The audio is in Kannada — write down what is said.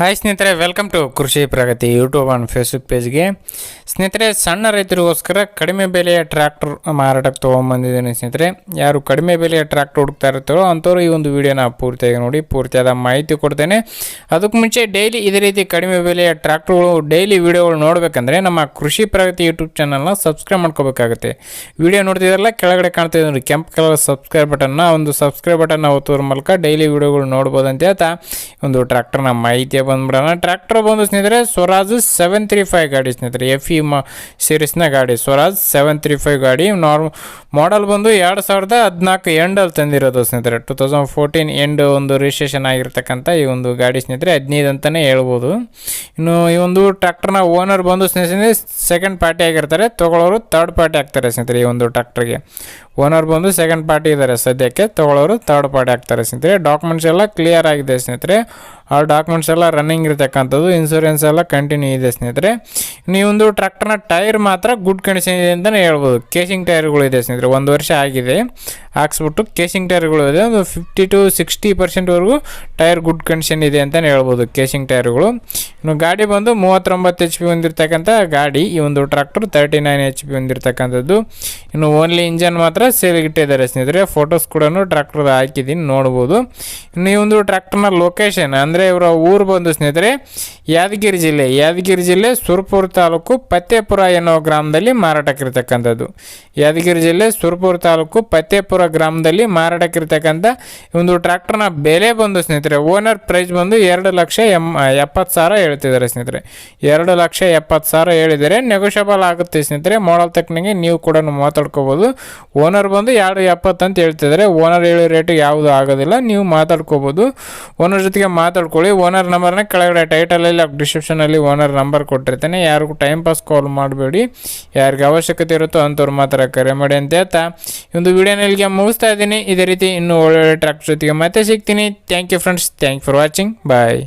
ಹಾಯ್ ಸ್ನೇಹಿತರೆ welcome to Krishi Pragati YouTube and Facebook ಪೇಜ್ಗೆ ಸ್ನೇಹಿತರೆ, ಸಣ್ಣ ರೈತರಿಗೋಸ್ಕರ ಕಡಿಮೆ ಬೆಲೆಯ ಟ್ರ್ಯಾಕ್ಟರ್ ಮಾರಾಟಕ್ಕೆ ತೊಗೊಂಬಂದಿದ್ದೀನಿ ಸ್ನೇಹಿತರೆ. ಯಾರು ಕಡಿಮೆ ಬೆಲೆಯ ಟ್ರ್ಯಾಕ್ಟರ್ ಹುಡುಕ್ತಾ ಇರ್ತಾರೋ ಅಂಥವ್ರು ಈ ಒಂದು ವಿಡಿಯೋನ ಪೂರ್ತಿಯಾಗಿ ನೋಡಿ, ಪೂರ್ತಿಯಾದ ಮಾಹಿತಿ ಕೊಡ್ತೇನೆ. ಅದಕ್ಕೆ ಮುಂಚೆ ಡೈಲಿ ಇದೇ ರೀತಿ ಕಡಿಮೆ ಬೆಲೆಯ ಟ್ರ್ಯಾಕ್ಟರ್ಗಳು ಡೈಲಿ ವಿಡಿಯೋಗಳು ನೋಡಬೇಕಂದ್ರೆ ನಮ್ಮ ಕೃಷಿ ಪ್ರಗತಿ ಯೂಟ್ಯೂಬ್ ಚಾನಲ್ನ ಸಬ್ಸ್ಕ್ರೈಬ್ ಮಾಡ್ಕೋಬೇಕಾಗುತ್ತೆ. ವಿಡಿಯೋ ನೋಡ್ತಿದ್ರಲ್ಲ ಕೆಳಗಡೆ ಕಾಣ್ತಿದೆ ನೋಡಿ, ಕೆಂಪು ಕಲರ್ ಸಬ್ಸ್ಕ್ರೈಬ್ ಬಟನ್ನ ಒಂದು ಸಬ್ಸ್ಕ್ರೈಬ್ ಬಟನ್ನ ಒತ್ತೋದ್ರ ಮೂಲಕ ಡೈಲಿ ವಿಡಿಯೋಗಳು ನೋಡ್ಬೋದು ಅಂತ ಒಂದು ಟ್ರ್ಯಾಕ್ಟರ್ನ ಮಾಹಿತಿಯ ಬಂದ್ಬಿಡೋಣ. ಟ್ರ್ಯಾಕ್ಟರ್ ಬಂದು ಸ್ನೇಹಿತರೆ ಸ್ವರಾಜ್ ಸೆವೆನ್ ತ್ರೀ ಫೈವ್ ಗಾಡಿ ಸ್ನೇಹಿತರೆ. ಎಫ್ ಇ ಮ ಸೀರೀಸ್ನ ಗಾಡಿ ಸ್ವರಾಜ್ ಸೆವೆನ್ ತ್ರೀ ಫೈವ್ ಗಾಡಿ. ನಾರ್ಮ್ ಮಾಡಲ್ ಬಂದು ಎರಡು ಸಾವಿರದ ಹದಿನಾಲ್ಕು ಎಂಡಲ್ಲಿ ತಂದಿರೋದು ಸ್ನೇಹಿತರೆ. ಟು ತೌಸಂಡ್ ಫೋರ್ಟೀನ್ ಎಂಡ್ ಒಂದು ರಿಜಿಸ್ಟ್ರೇಷನ್ ಆಗಿರ್ತಕ್ಕಂಥ ಈ ಒಂದು ಗಾಡಿ ಸ್ನೇಹಿತರೆ. ಹದಿನೈದು ಅಂತಲೇ ಹೇಳ್ಬೋದು. ಇನ್ನು ಈ ಒಂದು ಟ್ರ್ಯಾಕ್ಟರ್ನ ಓನರ್ ಬಂದು ಸ್ನೇಹಿತರೆ ಸೆಕೆಂಡ್ ಪಾರ್ಟಿ ಆಗಿರ್ತಾರೆ. ತೊಗೊಳೋರು ತರ್ಡ್ ಪಾರ್ಟಿ ಆಗ್ತಾರೆ ಸ್ನೇಹಿತರೆ ಈ ಒಂದು ಟ್ರ್ಯಾಕ್ಟರ್ಗೆ ಓನರ್ ಬಂದು ಸೆಕೆಂಡ್ ಪಾರ್ಟಿ ಇದ್ದಾರೆ ಸದ್ಯಕ್ಕೆ, ತಗೊಳ್ಳೋರು ಥರ್ಡ್ ಪಾರ್ಟಿ ಆಗ್ತಾರೆ ಸ್ನೇಹಿತರೆ. ಡಾಕ್ಯುಮೆಂಟ್ಸ್ ಎಲ್ಲ ಕ್ಲಿಯರ್ ಆಗಿದೆ ಸ್ನೇಹಿತರೆ. ಆ ಡಾಕ್ಯುಮೆಂಟ್ಸ್ ಎಲ್ಲ ರನ್ನಿಂಗ್ ಇರತಕ್ಕಂಥದ್ದು ಇನ್ಸೂರೆನ್ಸ್ ಎಲ್ಲ ಕಂಟಿನ್ಯೂ ಇದೆ ಸ್ನೇಹಿತರೆ. ಒಂದು ಟ್ರ್ಯಾಕ್ಟರ್ನ ಟೈರ್ ಮಾತ್ರ ಗುಡ್ ಕಂಡೀಷನ್ ಇದೆ ಅಂತಲೇ ಹೇಳ್ಬೋದು. ಕೇಸಿಂಗ್ ಟೈರ್ಗಳು ಇದೆ ಸ್ನೇಹಿತರೆ, ಒಂದು ವರ್ಷ ಆಗಿದೆ. ಹಾಕ್ಸ್ಬಿಟ್ಟು ಕೇಸಿಂಗ್ ಟೈರ್ಗಳು ಇದೆ. ಒಂದು ಫಿಫ್ಟಿ ಟು ಸಿಕ್ಸ್ಟಿ ಪರ್ಸೆಂಟ್ವರೆಗೂ ಟೈರ್ ಗುಡ್ ಕಂಡೀಷನ್ ಇದೆ ಅಂತಲೇ ಹೇಳ್ಬೋದು ಕೇಸಿಂಗ್ ಟೈರ್ಗಳು. ಇನ್ನು ಗಾಡಿ ಬಂದು ಮೂವತ್ತೊಂಬತ್ತು ಎಚ್ ಪಿ ಹೊಂದಿರತಕ್ಕಂಥ ಗಾಡಿ, ಈ ಒಂದು tractor thirty nine H P ಹೊಂದಿರತಕ್ಕಂಥದ್ದು. ಇನ್ನು ಓನ್ಲಿ ಇಂಜನ್ ಮಾತ್ರ ಸೇಲ್ಗಿಟ್ಟಿದ್ದಾರೆ ಸ್ನೇಹಿತರೆ. ಫೋಟೋಸ್ ಕೂಡ ಟ್ರ್ಯಾಕ್ಟರ್ ಹಾಕಿದ್ದೀನಿ, ನೋಡ್ಬೋದು. ಇನ್ನು ಈ ಒಂದು ಟ್ರ್ಯಾಕ್ಟರ್ನ ಲೊಕೇಶನ್ ಅಂದರೆ ಇವರ ಊರು ಬಂದು ಸ್ನೇಹಿತರೆ, ಯಾದಗಿರಿ ಜಿಲ್ಲೆ. ಯಾದಗಿರಿ ಜಿಲ್ಲೆ ಸುರ್ಪುರ ತಾಲೂಕು ಪತ್ತೇಪುರ ಎನ್ನುವ ಗ್ರಾಮದಲ್ಲಿ ಮಾರಾಟಕ್ಕಿರ್ತಕ್ಕಂಥದ್ದು ಯಾದಗಿರಿ ಜಿಲ್ಲೆ ಸುರಪುರ ತಾಲೂಕು ಪತ್ತೇಪುರ ಗ್ರಾಮದಲ್ಲಿ ಮಾರಾಟಕ್ಕಿರ್ತಕ್ಕಂಥ ಒಂದು ಟ್ರ್ಯಾಕ್ಟರ್ನ ಬೆಲೆ ಬಂದು ಸ್ನೇಹಿತರೆ, ಓನರ್ ಪ್ರೈಸ್ ಬಂದು ಎರಡು ಲಕ್ಷ ಎಂ ಎಪ್ಪತ್ತು ಸಾವಿರ ಹೇಳ್ತಿದ್ದಾರೆ ಸ್ನೇಹಿತರೆ. ಎರಡು ಲಕ್ಷ ಎಪ್ಪತ್ತು ಸಾವಿರ ಹೇಳಿದರೆ ನೆಗೋಷಿಯಬಲ್ ಆಗುತ್ತೆ ಸ್ನೇಹಿತರೆ. ಮಾಡಲ್ ತಕ್ಕನಿಗೆ ನೀವು ಕೂಡ ಮಾತಾಡ್ಕೋಬೋದು ಓನರ್ ಬಂದು ಎರಡು ಎಪ್ಪತ್ತು ಅಂತ ಹೇಳ್ತಿದ್ದಾರೆ. ಓನರ್ ಹೇಳೋ ರೇಟು ಯಾವುದು ಆಗೋದಿಲ್ಲ. ನೀವು ಮಾತಾಡ್ಕೋಬೋದು. ಓನರ್ ಜೊತೆಗೆ ಮಾತಾಡ್ಕೊಳ್ಳಿ. ಓನರ್ ನಂಬರ್ನ ಕೆಳಗಡೆ ಟೈಟಲಲ್ಲಿ ಡಿಸ್ಕ್ರಿಪ್ಷನಲ್ಲಿ ಓನರ್ ನಂಬರ್ ಕೊಟ್ಟಿರ್ತೇನೆ. ಯಾರಿಗೂ ಟೈಮ್ ಪಾಸ್ ಕಾಲ್ ಮಾಡಬೇಡಿ. ಯಾರಿಗೆ ಅವಶ್ಯಕತೆ ಇರುತ್ತೋ ಅಂಥವ್ರು ಮಾತ್ರ ಕರೆ ಮಾಡಿ ಅಂತ ಹೇಳ್ತಾ. ಒಂದು ವಿಡಿಯೋನ ಇಲ್ಲಿಗೆ ಮುಗಿಸ್ತಾ ಇದ್ದೀನಿ. ಇದೇ ರೀತಿ ಇನ್ನೂ ಒಳ್ಳೊಳ್ಳೆ ಟ್ರ್ಯಾಕ್ಟರ್ ಜೊತೆಗೆ ಮತ್ತೆ ಸಿಗ್ತೀನಿ. Thank you friends thank for watching bye